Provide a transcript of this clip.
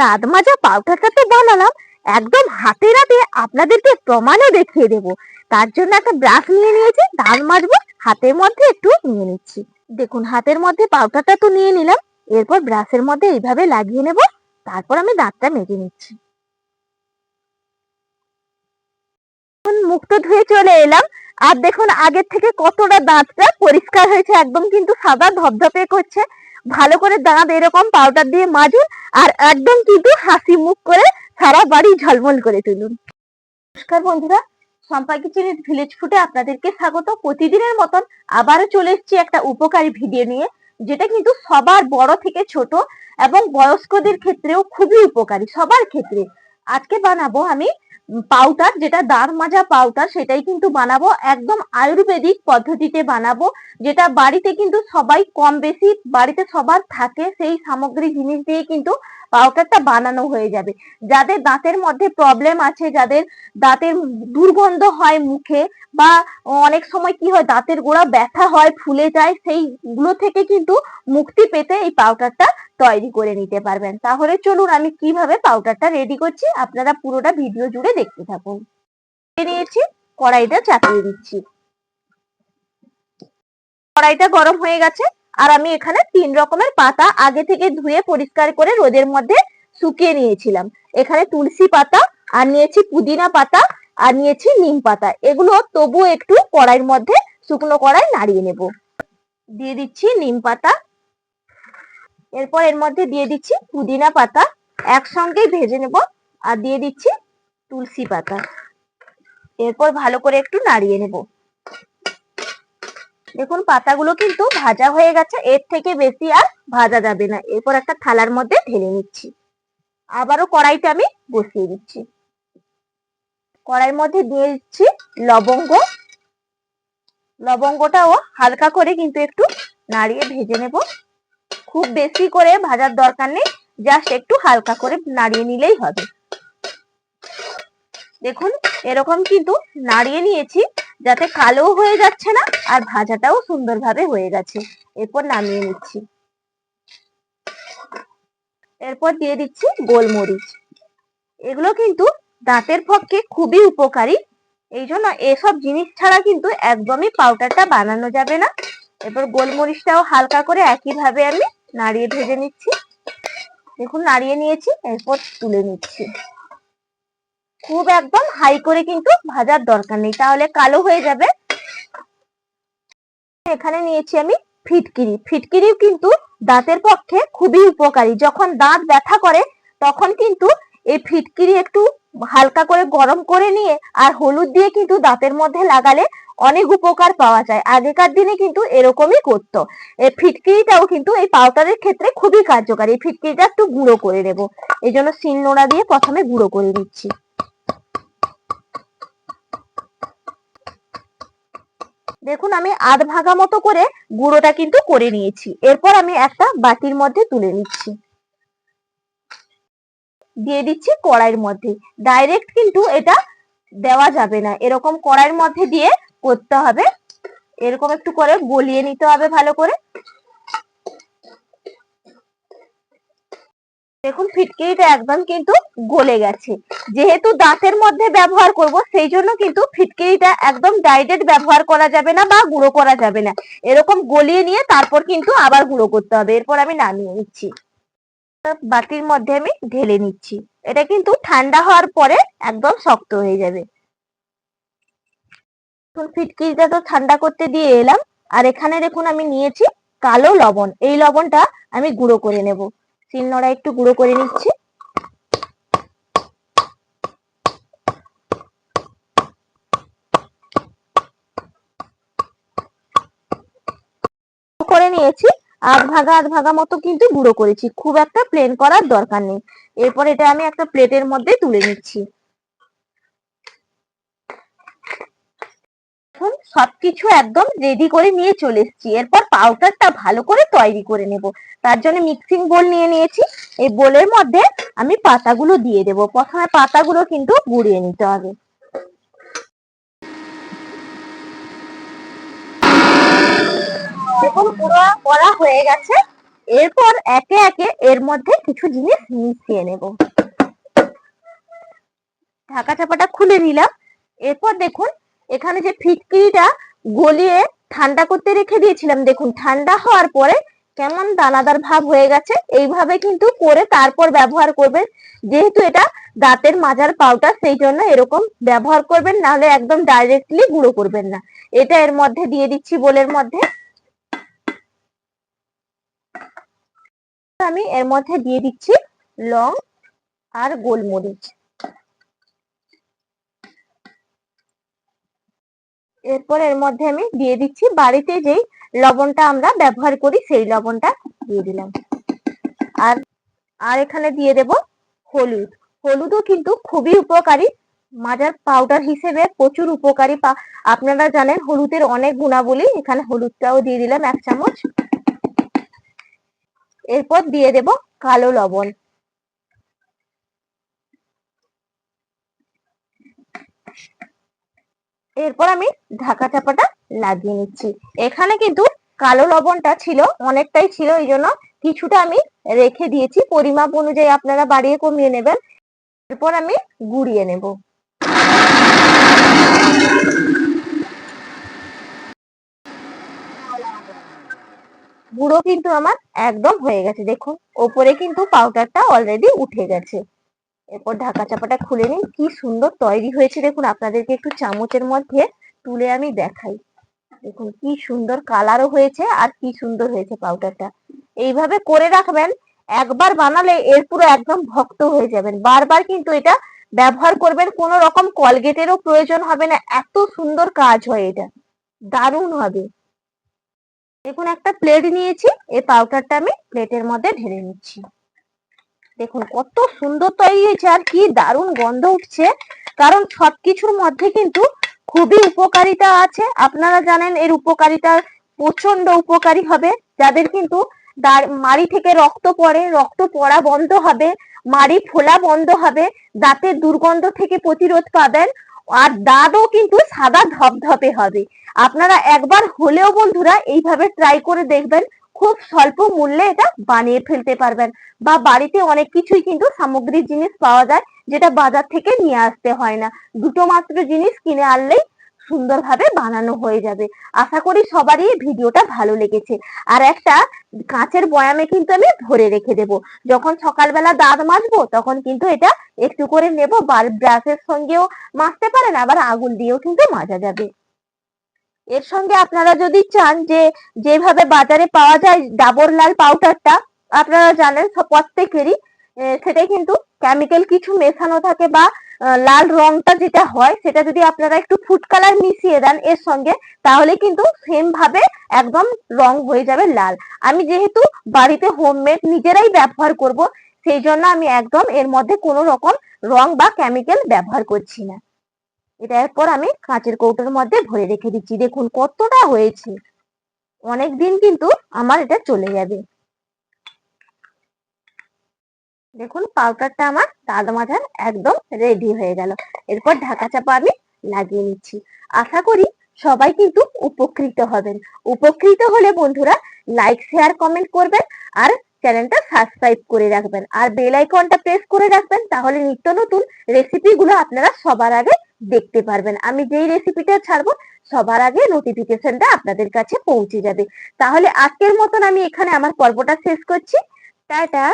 দাঁত মাজা পাউডারটা তো বানালাম, একদম হাতে নাতে আপনাদেরকে প্রমাণও দেখিয়ে দেব। তার জন্য একটা ব্রাশ নিয়ে নিয়েছি দাঁত মাজবো, হাতের মধ্যে একটু নিয়ে নিচ্ছি। দেখুন, হাতের মধ্যে পাউডারটা তো নিয়ে নিলাম, এরপর ব্রাশের মধ্যে এইভাবে লাগিয়ে নেব, তারপর আমি দাঁতটা মেজে নিচ্ছি। মুখটা ধুয়ে চলে এলাম। আর দেখুন, আগের থেকে কতটা দাঁতটা পরিষ্কার হয়েছে, একদম কিন্তু সাদা ধপধপে করছে। ভালো করে দাঁত এরকম পাউডার দিয়ে মাজুন আর একদম কিন্তু হাসি মুখ করে সারা বাড়ি ঝলমল করে তুলুন। নমস্কার বন্ধুরা সম্পা কিচেনের ভিলেজ ফুটে আপনাদেরকে স্বাগত। প্রতিদিনের মতন আবারও চলে এসেছি একটা উপকারী ভিডিও নিয়ে, যেটা কিন্তু সবার বড় থেকে ছোট এবং বয়স্কদের ক্ষেত্রেও খুবই উপকারী, সবার ক্ষেত্রে। আজকে বানাবো আমি পাউডার যেটা দাঁড় মাজা পাউডার সেটাই কিন্তু বানাবো। একদম আয়ুর্বেদিক পদ্ধতিতে বানাবো, যেটা বাড়িতে কিন্তু সবাই কম বেশি, বাড়িতে সবার থাকে, সেই সামগ্রী জিনিস দিয়ে কিন্তু পাউডারটা বানানো হয়ে যাবে। যাদের দাঁতের মধ্যে প্রবলেম আছে, যাদের দাঁতের দুর্গন্ধ হয় মুখে বা অনেক সময় কি হয়, দাঁতের গোড়া ব্যথা হয়, ফুলে যায়, সেইগুলো থেকে কিন্তু মুক্তি পেতে এই পাউডারটা তৈরি করে নিতে পারবেন। তাহলে চলুন আমি কীভাবে পাউডারটা রেডি করছি, আপনারা পুরোটা ভিডিও জুড়ে দেখতে থাকুন। নিয়েছি, কড়াইটা চাপিয়ে দিচ্ছি। কড়াইটা গরম হয়ে গেছে। আর আমি এখানে তিন রকমের পাতা আগে থেকে ধুয়ে পরিষ্কার করে রোদের মধ্যে শুকিয়ে নিয়েছিলাম। এখানে তুলসী পাতা, আর নিয়েছি পুদিনা পাতা, আর নিয়েছি নিম পাতা। এগুলো তবু একটু কড়াইয়ের মধ্যে শুকনো কড়াই নাড়িয়ে নেব। দিয়ে দিচ্ছি নিম পাতা। এরপর এর মধ্যে দিয়ে দিচ্ছি পুদিনা পাতা। একসঙ্গেই ভেজে নেব, আর দিয়ে দিচ্ছি তুলসী পাতা। এরপর ভালো করে একটু নাড়িয়ে নেব। দেখুন, পাতাগুলো কিন্তু ভাজা হয়ে গেছে। এর থেকে বেশি আর ভাজা যাবে না। এরপর একটা থালার মধ্যে ঢেলে নিচ্ছি। আবারও কড়াইটা আমি বসিয়ে দিচ্ছি। কড়াইয়ের মধ্যে দিয়ে দিচ্ছি লবঙ্গ। লবঙ্গটাও হালকা করে কিন্তু একটু নাড়িয়ে ভেজে নেব। খুব বেশি করে ভাজার দরকার নেই, জাস্ট একটু হালকা করে নাড়িয়ে নিলেই হবে। দেখুন, এরকম কিন্তু নাড়িয়ে নিয়েছি। যাতে কালো হয়ে যাচ্ছে না আর ভাজাটাও সুন্দরভাবে হয়ে গেছে। এরপর নামিয়ে নিচ্ছি। এরপর দিয়ে দিচ্ছি গোলমরিচ। এগুলো কিন্তু দাঁতের পক্ষে খুবই উপকারী। এই জন্য এসব জিনিস ছাড়া কিন্তু একদমই পাউডারটা বানানো যাবে না। এরপর গোলমরিচটাও হালকা করে একইভাবে আমি নাড়িয়ে ভেজে নিচ্ছি। দেখুন, নাড়িয়ে নিয়েছি, এরপর তুলে নিচ্ছি। খুব একদম হাই করে কিন্তু ভাজার দরকার নেই, তাহলে কালো হয়ে যাবে। এখানে নিয়েছি আমি ফিটকিরি। ফিটকিরিও কিন্তু দাঁতের পক্ষে খুবই উপকারী। যখন দাঁত ব্যথা করে, তখন কিন্তু এই ফিটকিরি একটু হালকা করে গরম করে নিয়ে আর হলুদ দিয়ে কিন্তু দাঁতের মধ্যে লাগালে অনেক উপকার পাওয়া যায়। আগেকার দিনে কিন্তু এরকমই করতো। এই ফিটকিরিটাও কিন্তু এই পাউডারের ক্ষেত্রে খুবই কার্যকারী। এই ফিটকিরিটা একটু গুঁড়ো করে নেব। এই জন্য শিলনোড়া দিয়ে প্রথমে গুঁড়ো করে নিচ্ছি। দেখুন, আমি আধ ভাগা মতো করে গুঁড়োটা কিন্তু করে নিয়েছি। এরপর আমি একটা বাটির মধ্যে তুলে নিচ্ছি। দিয়ে দিচ্ছি কড়াইয়ের মধ্যে। ডাইরেক্ট কিন্তু এটা দেওয়া যাবে না। এরকম কড়াইয়ের মধ্যে দিয়ে করতে হবে। এরকম একটু করে গলিয়ে নিতে হবে ভালো করে। দেখুন, ফিটকিরিটা একদম কিন্তু গলে গেছে। যেহেতু দাঁতের মধ্যে ব্যবহার করব, সেই জন্য কিন্তু ফিটকিরিটা একদম ডাইরেক্ট ব্যবহার করা যাবে না বা গুঁড়ো করা যাবে না। এরকম গলিয়ে নিয়ে তারপর কিন্তু আবার গুঁড়ো করতে হবে। এরপর আমি নামিয়ে নিচ্ছি। বাটির মধ্যে আমি ঢেলে নিচ্ছি। এটা কিন্তু ঠান্ডা হওয়ার পরে একদম শক্ত হয়ে যাবে। ফিটকিরিটা তো ঠান্ডা করতে দিয়ে এলাম। আর এখানে দেখুন, আমি নিয়েছি কালো লবণ। এই লবণটা আমি গুঁড়ো করে নেব। শিলনোড়া একটু গুঁড়ো করে নিচ্ছি। করে নিয়েছি, আধ ভাগা আধ ভাগা মতো কিন্তু গুঁড়ো করেছি। খুব একটা প্লেন করার দরকার নেই। এরপর এটা আমি একটা প্লেটের মধ্যে তুলে নিচ্ছি। এখন সবকিছু একদম রেডি করে নিয়ে চলে এসেছি। এরপর পাউডারটা ভালো করে তৈরি করে নেব। তার জন্য মিক্সিং বোল নিয়ে নিয়েছি। এই বোলের মধ্যে আমি পাতাগুলো দিয়ে দেব। প্রথমে পাতাগুলো কিন্তু গুঁড়িয়ে নিতে হবে। দেখুন পুরো করা হয়ে গেছে। এরপর একে একে এর মধ্যে কিছু জিনিস মিশিয়ে নেব। ঢাকা চাপাটা খুলে নিলাম। এরপর দেখুন এখানে যে ফিটকিরিটা গলিয়ে ঠান্ডা করতে রেখে দিয়েছিলাম, দেখুন ঠান্ডা হওয়ার পরে কেমন দানাদার ভাব হয়ে গেছে, এইভাবে কিন্তু করে তারপর ব্যবহার করবেন। যেহেতু এটা দাঁতের মাজার পাউডার, সেই জন্য এরকম ব্যবহার করবেন, নাহলে একদম ডাইরেক্টলি গুঁড়ো করবেন না। এটা এর মধ্যে দিয়ে দিচ্ছি বোলের মধ্যে। আমি এর মধ্যে দিয়ে দিচ্ছি লং আর গোলমরিচ। এরপর এর মধ্যে আমি দিয়ে দিচ্ছি। বাড়িতে যেই লবণটা আমরা ব্যবহার করি, সেই লবণটা দিয়ে দিলাম। আর আর এখানে দিয়ে দেব হলুদ। হলুদও কিন্তু খুবই উপকারী। মাজার পাউডার হিসেবে প্রচুর উপকারী। আপনারা জানেন হলুদের অনেক গুণাবলী। এখানে হলুদটাও দিয়ে দিলাম এক চামচ। এরপর দিয়ে দেব কালো লবণ। এরপর আমি ঢাকা চাপাটা লাগিয়ে নিচ্ছি। এখানে কিন্তু কালো লবণটা ছিল, অনেকটাই ছিল, এই জন্য কিছুটা আমি রেখে দিয়েছি। পরিমাপ অনুযায়ী আপনারা বাড়িয়ে কমিয়ে নেবেন। এরপর আমি গুঁড়িয়ে নেব। গুঁড়ো কিন্তু আমার একদম হয়ে গেছে, দেখুন। ওপরে কিন্তু পাউডারটা অলরেডি উঠে গেছে। এরপর ঢাকা চাপাটা খুলে নিন কি সুন্দর তৈরি হয়েছে দেখুন, আপনাদেরকে একটু চামচের মধ্যে তুলে আমি দেখাই। দেখুন, কি সুন্দর কালারও হয়েছে আর কি সুন্দর হয়েছে পাউডারটা। এইভাবে করে রাখবেন, একবার বানালে এর পুরো একদম ভক্ত হয়ে যাবেন। বারবার কিন্তু এটা ব্যবহার করবেন, কোনো রকম কলগেটেরও প্রয়োজন হবে না। এত সুন্দর কাজ হয় এটা। দারুণ হবে। দেখুন, একটা প্লেট নিয়েছি, এই পাউডারটা আমি প্লেটের মধ্যে ঢেলে নিচ্ছি। দেখুন, কত সুন্দর তৈরি হয়েছে আর কি দারুণ গন্ধ উঠছে। কারণ সবকিছুর মধ্যে কিন্তু খুবই উপকারিতা আছে। আপনারা জানেন এর উপকারিতা প্রচণ্ড উপকারী হবে। যাদের কিন্তু মাড়ি থেকে রক্ত পড়ে, রক্ত পড়া বন্ধ হবে, মাড়ি ফোলা বন্ধ হবে, দাঁতের দুর্গন্ধ থেকে প্রতিরোধ পাবেন, আর দাঁতও কিন্তু সাদা ধপধপে হবে। আপনারা একবার হলেও বন্ধুরা এইভাবে ট্রাই করে দেখবেন। খুব স্বল্প মূল্যে এটা বানিয়ে ফেলতে পারবেন বা বাড়িতে অনেক কিছুই কিন্তু সামগ্রী জিনিস পাওয়া যায় যেটা বাজার থেকে নিয়ে আসতে হয় না। দুটো মাত্র জিনিস কিনে আনলেই সুন্দরভাবে বানানো হয়ে যাবে। আশা করি সবারই ভিডিওটা ভালো লেগেছে। আর একটা কাঁচের বয়ামে কিন্তু আমি ভরে রেখে দেব। যখন সকালবেলা দাঁত মাজবো তখন কিন্তু এটা একটু করে নেব। ব্রাশের সঙ্গেও মাজতে পারেন, আবার আগুন দিয়েও কিন্তু মাজা যাবে। এর সঙ্গে আপনারা যদি চান যে যেভাবে বাজারে পাওয়া যায় ডাবর লাল পাউডারটা আপনারা জানেন প্রত্যেকেরই সেটাই কিন্তু কেমিক্যাল কিছু মেশানো থাকে বা লাল রংটা যেটা হয়, সেটা যদি আপনারা একটু ফুড কালার মিশিয়ে দেন এর সঙ্গে, তাহলে কিন্তু সেম ভাবে একদম রং হয়ে যাবে লাল। আমি যেহেতু বাড়িতে হোমমেড নিজেরাই ব্যবহার করব, সেই জন্য আমি একদম এর মধ্যে কোনো রকম রং বা কেমিক্যাল ব্যবহার করছি না। এটা এরপর আমি কাঁচের কৌটোর মধ্যে ভরে রেখে দিচ্ছি। দেখুন কতটা হয়েছে। অনেক দিন কিন্তু আমার এটা চলে যাবে। দেখুন পাউডারটা আমার দাঁত মাজার একদম রেডি হয়ে গেল। এরপর ঢাকা চাপা আমি লাগিয়ে নিচ্ছি। আশা করি সবাই কিন্তু উপকৃত হবেন। উপকৃত হলে বন্ধুরা লাইক শেয়ার কমেন্ট করবেন আর চ্যানেলটা সাবস্ক্রাইব করে রাখবেন। আর বেল আইকনটা প্রেস করে রাখবেন তাহলে নিত্য নতুন রেসিপিগুলো আপনারা সবার আগে দেখতে পারবেন। আমি যেই রেসিপিটা ছাড়বো, সবার আগে নোটিফিকেশনটা আপনাদের কাছে পৌঁছে যাবে। তাহলে আজকের মতন আমি এখানে আমার পর্বটা শেষ করছি। টাটা!